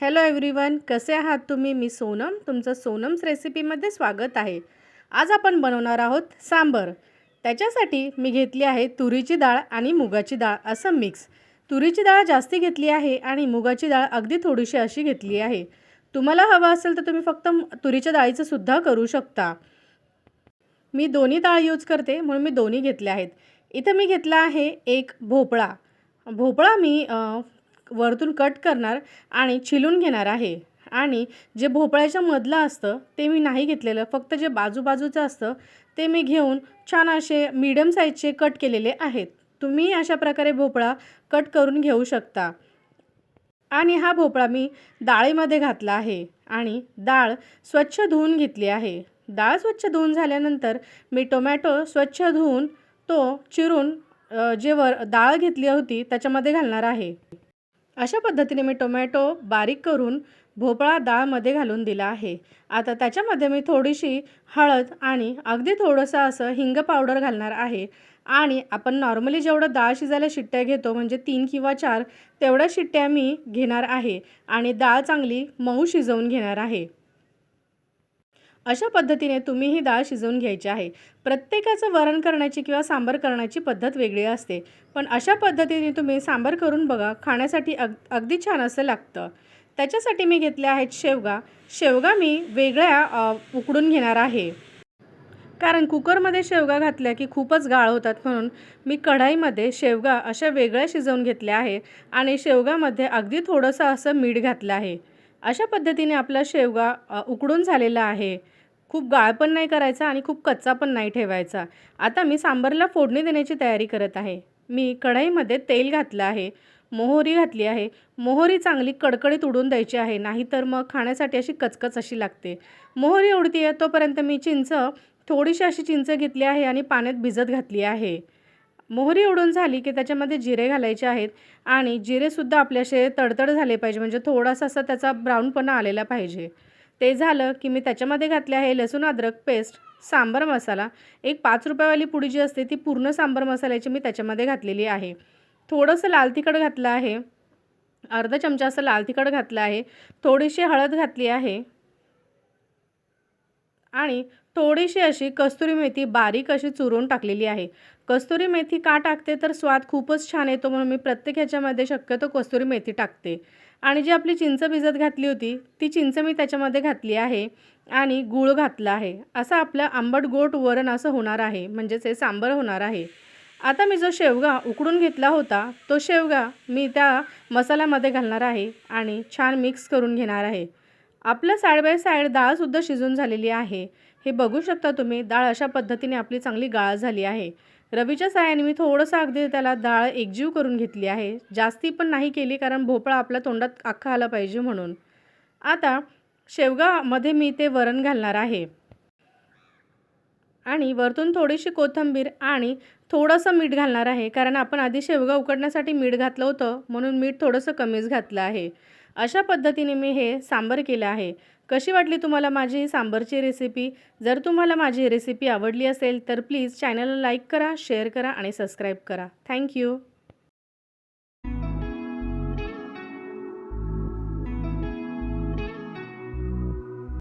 Hello everyone कसे आहात तुम्ही? मी सोनम. तुमचं सोनम्स रेसिपीमध्ये स्वागत आहे. आज आपण बनवणार आहोत सांबर. त्याच्यासाठी मी घेतली आहे तुरीची डाळ आणि मुगाची डाळ असं मिक्स तुरीची डाळ जास्ती घेतली आहे आणि मुगाची डाळ अगदी थोडीशी अशी घेतली आहे. तुम्हाला हवं असेल तर तुम्ही फक्त तुरीच्या डाळीचं सुद्धा करू शकता. मी दोन्ही डाळ यूज करते म्हणून मी दोन्ही घेतल्या आहेत. इथं मी घेतला आहे एक भोपळा. भोपळा मी वरतून कट करणार आणि चिलून घेणार आहे. आणि जे भोपळ्याच्या मधलं असतं ते मी नाही घेतलेलं. फक्त जे बाजूबाजूचं असतं ते मी घेऊन छान असे मीडियम साईजचे कट केलेले आहेत. तुम्ही अशा प्रकारे भोपळा कट करून घेऊ शकता. आणि हा भोपळा मी डाळीमध्ये घातला आहे. आणि डाळ स्वच्छ धुवून घेतली आहे. डाळ स्वच्छ धुवून झाल्यानंतर मी टोमॅटो स्वच्छ धुवून तो चिरून जे वर डाळ घेतली होती त्याच्यामध्ये घालणार आहे. अशा पद्धतीने मी टोमॅटो बारीक करून भोपळा डाळमध्ये घालून दिला आहे. आता त्याच्यामध्ये मी थोडीशी हळद आणि अगदी थोडंसं असं हिंग पावडर घालणार आहे. आणि आपण नॉर्मली जेवढं डाळ शिजायला शिट्ट्या घेतो म्हणजे तीन किंवा चार तेवढ्या शिट्ट्या मी घेणार आहे. आणि डाळ चांगली मऊ शिजवून घेणार आहे. अशा पद्धतीने तुम्ही ही डाळ शिजवून घ्यायची आहे. प्रत्येकाचं वरण करण्याची किंवा सांबार करण्याची पद्धत वेगळी असते. पण अशा पद्धतीने तुम्ही सांबार करून बघा खाण्यासाठी अग अगदी छान असं लागतं. त्याच्यासाठी मी घेतले आहेत शेवगा. शेवगा मी वेगळ्या उकडून घेणार आहे. कारण कुकरमध्ये शेवगा घातल्या की खूपच गाळ होतात म्हणून मी कढाईमध्ये शेवगा अशा वेगळ्या शिजवून घेतल्या आहे आणि शेवगामध्ये अगदी थोडंसं असं मीठ घातलं आहे. अशा पद्धतीने आपला शेवगा उकडून झालेला आहे. खूप गाळ पण नाही करायचा आणि खूप कच्चा पण नाही ठेवायचा. आता मी सांबारला फोडणी देण्याची तयारी करत आहे. मी कढईमध्ये तेल घातलं आहे. मोहरी घातली आहे. मोहरी चांगली कडकडीत उडून द्यायची आहे. नाहीतर मग खाण्यासाठी अशी कचकच अशी लागते. मोहरी उडती आहे तोपर्यंत मी चिंच थोडीशी अशी चिंच घेतली आहे आणि पाण्यात भिजत घातली आहे. मोहरी उडून झाली की त्याच्यामध्ये जिरे घालायचे आहेत आणि जिरेसुद्धा आपल्याशे तडतड झाले पाहिजे म्हणजे थोडासा असा त्याचा ब्राऊनपणा आलेला पाहिजे. ते झालं की मी त्याच्यामध्ये घातले आहे लसूण अद्रक पेस्ट सांबर मसाला. एक पाच रुपयावाली पुडी जी असते ती पूर्ण सांबर मसाल्याची मी त्याच्यामध्ये घातलेली आहे. थोडंसं लाल तिखट घातलं आहे. अर्धा चमचा असं लाल तिखट घातलं आहे. थोडीशी हळद घातली आहे. आणि थोडीशी अशी कस्तुरी मेथी बारीक अशी चुरून टाकलेली आहे. कस्तुरी मेथी का टाकते? तर स्वाद खूपच छान येतो म्हणून मी प्रत्येक ह्याच्यामध्ये शक्यतो कस्तुरी मेथी टाकते. आणि जी आपली चिंच भिजत घातली होती ती चिंच मी त्याच्यामध्ये घातली आहे आणि गूळ घातला आहे. असं आपलं आंबट गोट वरण असं होणार आहे. म्हणजेच हे सांबर होणार आहे. आता मी जो शेवगा उकडून घेतला होता तो शेवगा मी त्या मसाल्यामध्ये घालणार आहे आणि छान मिक्स करून घेणार आहे. आपलं साईड बाय साईड डाळसुद्धा शिजून झालेली आहे. हे बघू शकता तुम्ही डाळ अशा पद्धतीने आपली चांगली गाळ झाली आहे. रवीच्या साहाय्याने मी थोडंसं अगदी त्याला डाळ एकजीव करून घेतली आहे. जास्ती पण नाही केली कारण भोपळा आपल्या तोंडात अख्खा आला पाहिजे म्हणून. आता शेवगामध्ये मी ते वरण घालणार आहे. आणि वरतून थोडीशी कोथिंबीर आणि थोडंसं मीठ घालणार आहे कारण आपण आधी शेवगा उकडण्यासाठी मीठ घातलं होतं म्हणून मीठ थोडंसं कमीच घातलं आहे. अशा पद्धतीने मी हे सांबर केलं आहे. कशी वाटली तुम्हाला माझी ही सांबरची रेसिपी जर तुम्हाला माझी रेसिपी आवडली असेल तर प्लीज चॅनलला लाईक करा शेअर करा आणि सबस्क्राईब करा. थँक्यू